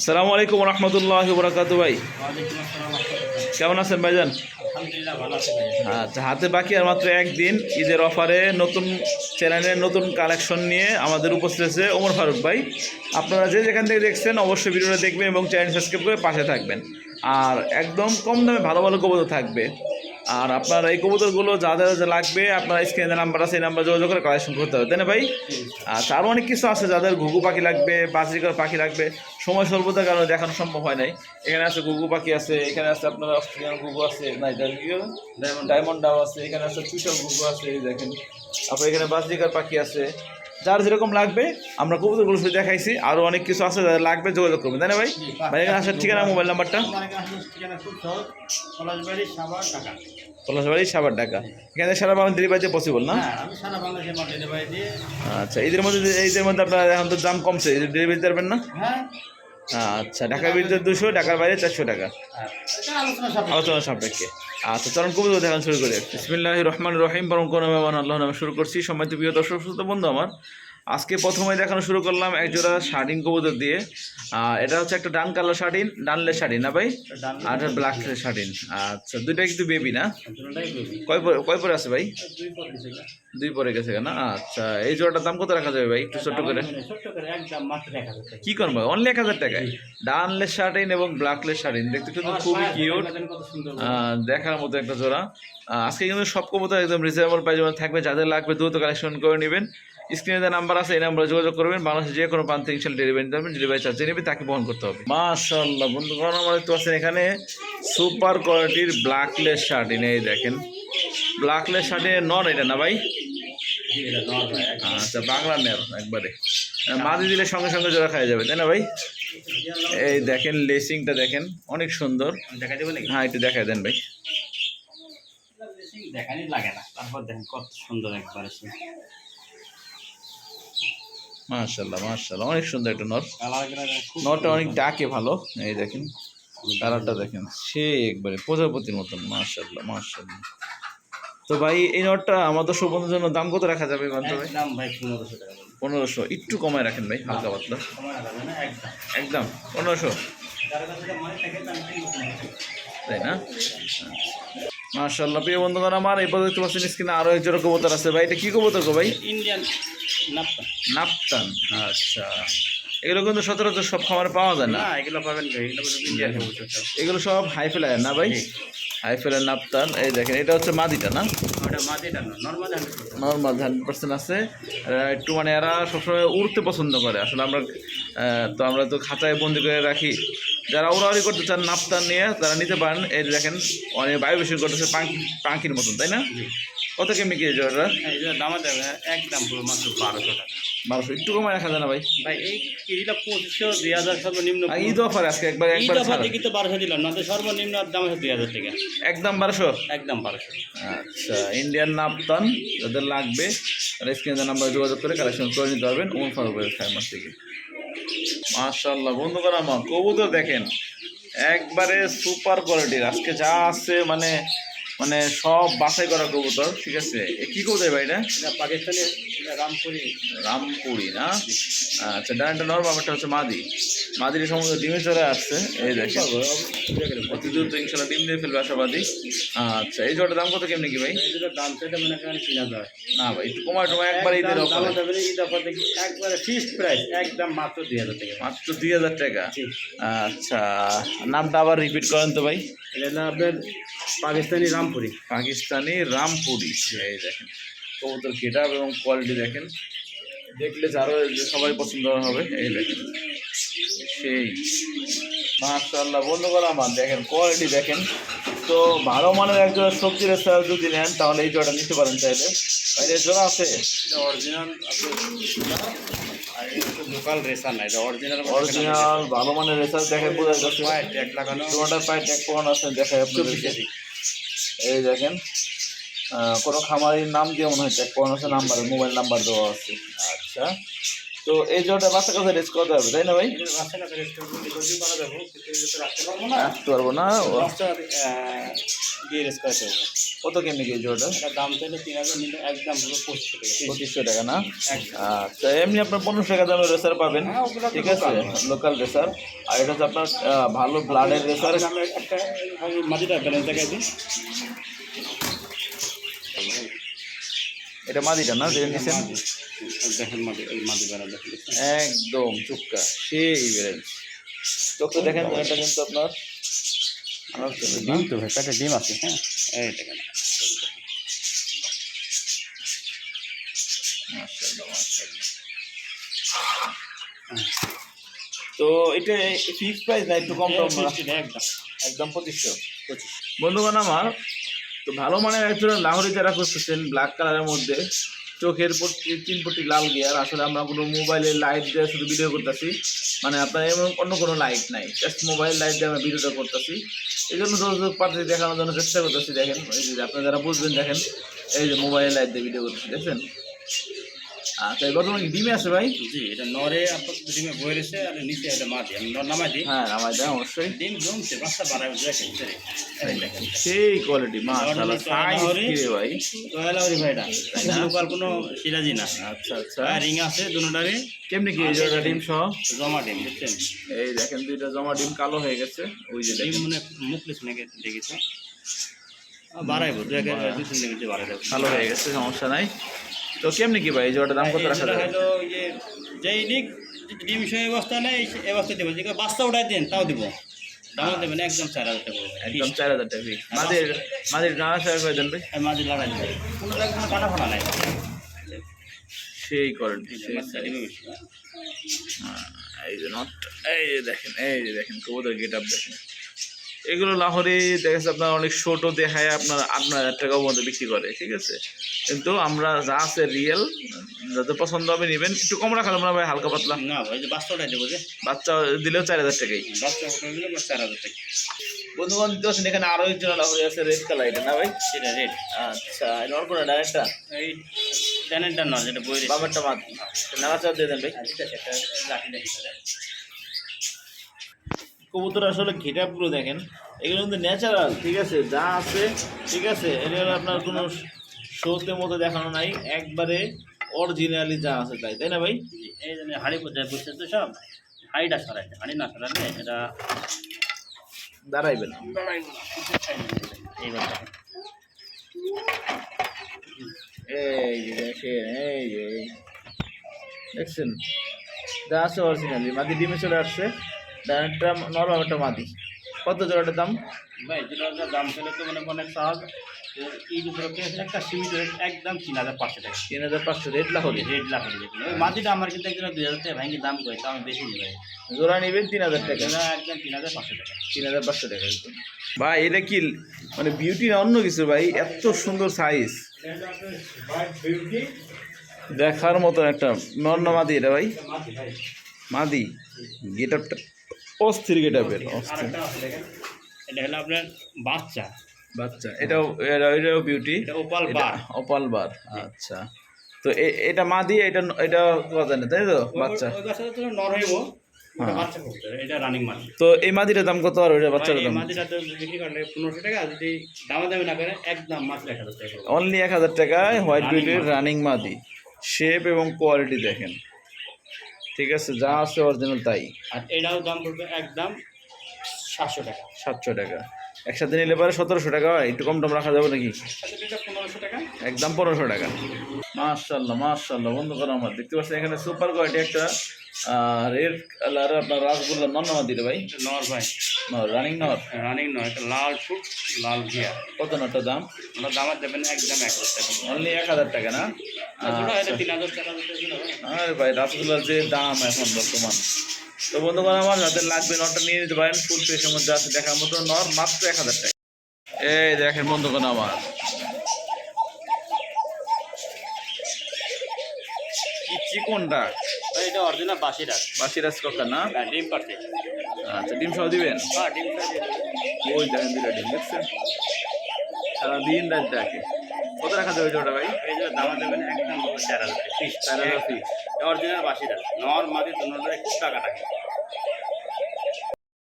আসসালামু আলাইকুম রহমতুল্লাহ বরাকাত ভাই। কেমন আছেন ভাইজান? আচ্ছা হাতে বাকি আর মাত্র একদিন ঈদের অফারে নতুন চ্যানেলের নতুন কালেকশন নিয়ে আমাদের উপস্থিত আছে ওমর ফারুক ভাই। আপনারা যে যেখান থেকে দেখছেন অবশ্যই ভিডিওটা দেখবেন এবং চ্যানেল সাবস্ক্রাইব করে পাশে থাকবেন। আর একদম কম দামে ভালো ভালো কবদ থাকবে। আর আপনার এই কবুতরগুলো যাদের লাগবে, আপনার স্ক্রিনে নাম্বার আছে, এই নাম্বার যোগাযোগ করে কালেকশন করতে হবে, তাই না ভাই? আচ্ছা আরও অনেক কিছু আছে যাদের ঘুঘু পাখি লাগবে বাজরিকার পাখি লাগবে, সময় স্বল্পতার কারণে দেখানো সম্ভব হয় নাই। এখানে আছে ঘুঘু পাখি আছে, এখানে আছে আপনার অস্ট্রেলিয়ান ঘুঘু আছে না এটা কি ডায়মন্ড ডাও আছে, এখানে আছে চুষাল ঘুঘু আছে দেখেন। তারপর এখানে বাজরিকার পাখি আছে। যার যেরকম লাগবে আমরা কবুতরগুলো শুধু দেখাইছি। আরও অনেক কিছু আছে যাদের লাগবে যোগাযোগ করবেন। তাই না ভাই? ভাই এখানে আসার ঠিকানা মোবাইল নাম্বারটা? পলাশবাড়ি ঢাকা। সাবার টাকা এখানে সারা বাংলা ডেলিভারিতে পসিবল না? আচ্ছা ঈদের মধ্যে ঈদের মধ্যে আপনার এখন তো দাম কমছে ডেলিভারি পারবেন না? আচ্ছা ঢাকার ভিতরে দুশো ঢাকার বাইরে চারশো টাকা। আলোচনা সাপেক্ষে। আচ্ছা চরণ কবিতা দেখান শুরু করি বিসমিল্লাহ রহমান রহিম। বরং কোন মেহমান আল্লাহ নামে শুরু করছি। সম্মানিত প্রিয় দর্শক বন্ধু আমার আজকে প্রথমে দেখানো শুরু করলাম এক জোড়া শার্টিন কবুতর দিয়ে। এটা হচ্ছে একটা ডান কালার শার্টিন ডানলে শার্টিন না ভাই? আর ব্ল্যাক শার্টিন আচ্ছা দুইটা কিন্তু বেবি না? কয় পরে কয় পরে আছে ভাই? দুই পর গেছে না আচ্ছা এই জোড়াটার দাম কত রাখা যাবে ভাই, একটু ছোট্ট করে? কি করব ভাই অনলি এক হাজার টাকায়? ডানলেস শার্টিন এবং ব্ল্যাকলেস শার্টিন দেখতে কিন্তু খুবই কিউট দেখার মতো একটা জোড়া। আজকে কিন্তু সব কবুতর একদম রিজনেবল প্রাইস থাকবে। যাদের লাগবে দ্রুত কালেকশন করে নেবেন। স্ক্রিনে যে নাম্বার আছে এই নাম্বারে যোগাযোগ করবেন। বাংলাদেশে যে কোনো প্রান্তে ইনশাল ডেলিভারি নিতে পারবেন। ডেলিভারি চার্জ নেবে তাকে বহন করতে হবে। মাশাল্লাহ বন্ধুগণ আমার দেখতে পাচ্ছেন এখানে সুপার কোয়ালিটির ব্ল্যাকলেস শার্টিন এই দেখেন। ব্ল্যাকলেস শার্টিনের নন এটা না ভাই? আচ্ছা বাংলা নের একবারে। মাদি দিলে সঙ্গে সঙ্গে জোড়া খাওয়া যাবে তাই না ভাই? এই দেখেন লেসিংটা দেখেন অনেক সুন্দর। দেখা হ্যাঁ একটু দেখা দেন ভাই। দেখানি লাগে না তারপর দেখেন কত সুন্দর একবার মাশাল্লাহ মাশাল্লাহ অনেক সুন্দর একটা খুব নরটা অনেক ডাকে ভালো। এই দেখেন কালারটা দেখেন। সে একবারে প্রজাপতির মতন মাশাল্লাহ মাশাল্লাহ তো ভাই এই নটটা আমাদের সুবন্ধের জন্য দাম কত রাখা যাবে ভাই? ভাই পনেরোশো টাকা পনেরোশো একটু কমায় রাখেন ভাই হালকা পাতলা। একদম। পনেরোশো। তাই না? মাশাল্লাহ প্রিয় বন্ধুগণ আমার এই পর্যন্ত দেখতে পাচ্ছেন স্ক্রিনে আরও এক জোড়া কবুতর আছে। ভাই এটা কি কবুতর গো ভাই? ইন্ডিয়ান নাপ্তা নাপতান আচ্ছা। এগুলো কিন্তু সচরাচর সব খামারে পাওয়া যায় না? এগুলো পাবেন এগুলো সব। এগুলো সব হাই ফেলার না ভাই? হাই ফেলার নাপতান এই দেখেন এটা হচ্ছে মাদিটা না? নর্মাল হান্ড্রেড নর্মাল পার্সেন্ট আছে। একটু মানে এরা সবসময় উড়তে পছন্দ করে। আসলে আমরা তো আমরা তো খাঁচায় বন্দি করে রাখি। যারা উড়াউড়ি করতে চান নাপতান নিয়ে তারা নিতে পারেন এই যে দেখেন অনেক বায়ু বেশি করতেছে পাঙ্কি পাঙ্কির মতন তাই না? কত কেমনি দামা দেবে একদম পুরো মাত্র বারোশো টাকা। বারোশো। একটু কমায় রাখা যায় না ভাই? ভাই এই কেজিটা পঁচিশশো দুই হাজার সর্বনিম্ন আর ঈদ অফার আজকে একবার তো বারোশো দিলাম না তো সর্বনিম্ন দাম আছে দুই হাজার টাকা। একদম বারোশো? একদম বারোশো। আচ্ছা ইন্ডিয়ান নাপতান যাদের লাগবে তারা স্ক্রিনে নাম্বারে যোগাযোগ করে কালেকশন করে নিতে পারবেন ওমর ফারুকের ফেমাস থেকে মাশাল্লাহ বন্ধুগণ আমার কবুতর দেখেন একবারে সুপার কোয়ালিটির আজকে যা আছে মানে মানে সব বাছাই করা কবুতর ঠিক আছে? এ কি কবুতর ভাই এটা? পাকিস্তানি রামপুরি। রামপুরি না? আচ্ছা ডানটা নর বাবারটা হচ্ছে মাদি। মাদির সমস্ত ডিমে চলে আসছে এই দেখেন। অতি দ্রুত ইনশাল্লাহ ডিম দিয়ে ফেলবে আশাবাদী। আচ্ছা এই জোটার দাম কত কেমনি কি ভাই? দাম সেটা মনে তিন হাজার। না ভাই একটু কমায় টমায় একবার না, এই থেকে একবারে ফিক্সড প্রাইস একদম মাত্র দুই হাজার টাকা। মাত্র দুই হাজার টাকা। আচ্ছা নামটা আবার রিপিট করেন তো ভাই। এটা হলো আপনার পাকিস্তানি রামপুরি। পাকিস্তানি রামপুরি। এই দেখেন কবুতর কেটা এবং কোয়ালিটি দেখেন। দেখলে যারও সবাই পছন্দ হবে এই দেখেন। সেই মাশাল্লাহ বন্ধুগণ আমার দেখেন কোয়ালিটি দেখেন। তো ভালো মানের একজন সবজি রেস্টুরেন্ট যদি নেন তাহলে এই জোড়া নিতে পারেন চাইলে। বাইরে জোড়া আছে? অরিজিনাল লোকাল রেসার না এটা অরিজিনাল অরিজিনাল ভালো মানের রেসার দেখেন বোঝা যাচ্ছে। ট্যাগ লাগানো তোমারটা পায়ে ট্যাগ পড়ানো আছে দেখায় আপনাদেরকে এই দেখেন কোনো খামারির নাম দিয়ে মনে হয় ট্যাগ পড়ানো আছে নাম্বার মোবাইল নাম্বার দেওয়া আছে। আচ্ছা তো এই জোড়াটা বাচ্চা কাছে রেস করতে হবে তাই না ভাই? রাখতে পারব না। রাখতে পারব না দিয়ে রেস্ট করাতে কত কেমনি কি এই জোড়াটা এটা দাম চাইলে তিন হাজার নিলে একদম পঁচিশশো টাকা। পঁচিশশো টাকা না? আচ্ছা এমনি আপনার পনেরোশো টাকা দামের রেসার পাবেন। হ্যাঁ, ঠিক আছে। Local racer. আর এটা হচ্ছে আপনার ভালো ব্লাডের রেসার। একটা মাটিটা ব্যালেন্স দেখাই দিই। এটা মাদিটা না যেটা নিছেন? দেখেন মাটি এই মাটি বেড়া দেখেন। একদম চুক্কা। সেই বেরেন্স চোখটা দেখেন এটা কিন্তু আপনার? ডিম তো এটা প্রাইস একটু কম একদম বন্ধুগণ আমার, তো ভালো মানের একজন লাহোরি যারা করতেছেন ব্ল্যাক কালারের মধ্যে, চোখের পট্টি, তিন পট্টি লাল গিয়ার আসলে আমরা কোনো মোবাইলের লাইট দিয়ে শুধু ভিডিও করতেছি। মানে আপনার এমন অন্য কোনো লাইট নাই জাস্ট মোবাইল লাইট দিয়ে আমরা ভিডিওটা করতেছি। এই জন্য পার্টি দেখানোর জন্য চেষ্টা করতেছি, দেখেন। এই যে আপনারা যারা বুঝবেন, দেখেন। এই যে মোবাইল লাইট দিয়ে ভিডিও করতেছি, দেখছেন? আচ্ছা ডিমে আছে ভাই? জি এটা নরে আপাতত ডিমে বয়ে রয়েছে আর নিচে এটা মাটি আমি নর নামাই দিই। হ্যাঁ দেয় অবশ্যই। ডিম জমছে বাচ্চা বাড়ায় দেখেন ভিতরে। এই সেই কোয়ালিটি মাশাআল্লাহ Ordinary সাইজ কি রে ভাই ভাইটা লোকাল কোনো সিরাজি না। আচ্ছা আচ্ছা। আর রিং আছে দুটারে কেমনি কি ডিম সহ? জমা ডিম এই দেখেন দুইটা জমা ডিম কালো হয়ে গেছে। ওই যে ডিম দেখেন। মানে মুখ লিস নাকি দেখেছে। বাড়াইবো দু এক দুই তিন দিন বাড়াই দেবো। কালো হয়ে গেছে সমস্যা নাই। তো কেমনি কি ভাই এই জোড়াটার দাম কত রাখা যাবে হলো যে যেই দিক ডিম সহ অবস্থা নেই এই অবস্থা দেবো। যে বাস্তা উঠাই দেন তাও দিব। দামও দেবেন একদম চার হাজার টাকা। একদম চার হাজার টাকা মাদের মাদের নানা সাহেব করে দেন ভাই? মাঝে লড়াই দেবে। কোনো কাটা ফাটা নাই। সেই কোয়ালিটি এই যে সেই নট এই যে দেখেন এই যে দেখেন কবুতর গেট আপ দেখেন। এগুলো লাহোরে দেখা যাচ্ছে আপনার অনেক ছোটো দেখায় আপনার আট নয় হাজার টাকার মধ্যে বিক্রি করে ঠিক আছে? কিন্তু আমরা যা আছে রিয়েল যাতে পছন্দ হবে নেবেন। একটু কম রাখা না ভাই হালকা পাতলা? না ভাই উঠাই দেবো যে। বাচ্চা দিলেও চার হাজার টাকাই। বাচ্চা উঠাই দিলে বাস চার হাজার টাকা। পারছেন এখানে আরও একজন লাহোরি আছে রেড কালার এটা না ভাই? সেটা রেট আচ্ছা এটা অল্প না ডাইরেক্টটা এই ট্যানেরটা না যেটা বই বাবারটা মাত নাড়াচাড়া দিয়ে দেন ভাই। কবুতর আসলে ঘেটা পুরো দেখেন। এগুলো কিন্তু ন্যাচারাল ঠিক আছে? যা আছে ঠিক আছে? এগুলো আপনার কোনো শোতে মতো দেখানো নাই একবারে অরিজিনালি যা আছে তাই তাই না ভাই? এই জন্য হাড়ি পর্যায়ে বুঝছে তো সব হাড়িটা সরাই হাড়ি না সরালে এটা এইবার দেখেন। এই যে দেখেন এই যে। এই। দেখছেন? যা আছে অরিজিনালি মাদি ডিমে চলে আসছে নর্মাল একটা মাদি। কত জোড়াটার দাম? ভাই ওটার দাম ছিল তো মানে অনেক সহজ তো এই দুটো একটা সীমিত রেট একদম তিন হাজার পাঁচশো টাকা। তিন হাজার পাঁচশো রেট লাহোরি? রেট লাখ ওই মাটিটা আমার কিন্তু একজন দুই হাজার টাকা ভাঙি দাম করে তো আমি বেশি জোড়া নেবেন তিন হাজার টাকা? একদম তিন হাজার পাঁচশো টাকা। তিন হাজার পাঁচশো টাকা। ভাই এটা কি মানে বিউটি না অন্য কিছু ভাই? এত সুন্দর সাইজ দেখার মতন একটা নর্ন মাদি এটা ভাই? মাদি। গেট আপটা অস্থির। গেট আপের অস্থির এটা হলো আপনার বাচ্চা। বাচ্চা এটাও এটা- এটাও beauty opal bar opal bar আচ্ছা। তো এটা মাদি এটা এটা কথা না তাই তো বাচ্চা? তো নর হইব হ্যাঁ। এটা তো এই মাদিটার দাম কত আর ওইটা বাচ্চার দাম? অনলি এক হাজার টাকায় হোয়াইট বিউটির রানিং মাদি শেপ এবং কোয়ালিটি দেখেন। ঠিক আছে যা আছে অরিজিনাল তাই। আর এটাও দাম পড়বে একদম সাতশো টাকা। সাতশো টাকা। একসাথে নিলে পরে সতেরোশো টাকা হয়। একটু কম টম রাখা যাবে নাকি? একদম পনেরোশো টাকা। মার্শাল্লাহ মার্শাল্লাহ বন্ধু করো আমার। দেখতে পাচ্ছেন এখানে সুপার কোয়ালিটি একটা রেড কালার আপনার রাসগোল্লা নন্নমা দিলে ভাই। নর ভাই। নর রানিং নর? রানিং নর একটা লাল ফুট লাল ঘিয়া। কত নটটা দাম? আমরা দামার দেবেন একদম এক হাজার টাকা। অনলি এক হাজার টাকা না? আরে ভাই রাসগোল্লার যে দাম এখন বর্তমান। তো বন্ধুগণ আমার যাদের লাগবে নটটা নিয়ে নিতে পারেন ফুল ফেসের মধ্যে আছে দেখার মতো নর মাত্র এক হাজার টাকা। এই দেখেন বন্ধুগণ আমার। চিকন ডাক এটা অরিজিনাল বাসি কাকা না? ডিম পাচ্ছে আচ্ছা ডিম সহ দিবেন? হ্যাঁ ডিম পাচ্ছে ওই দেখেন দুটা ডিম দেখছেন? সারাদিন রাত ডাকে কত রাখা যাবে জোড়াটা ভাই? এই যে দামা দেবেন একদম চার হাজার। চার হাজার। অরিজিনাল বাসিটা নর মাদি দুটোর একটু টাকা থাকে।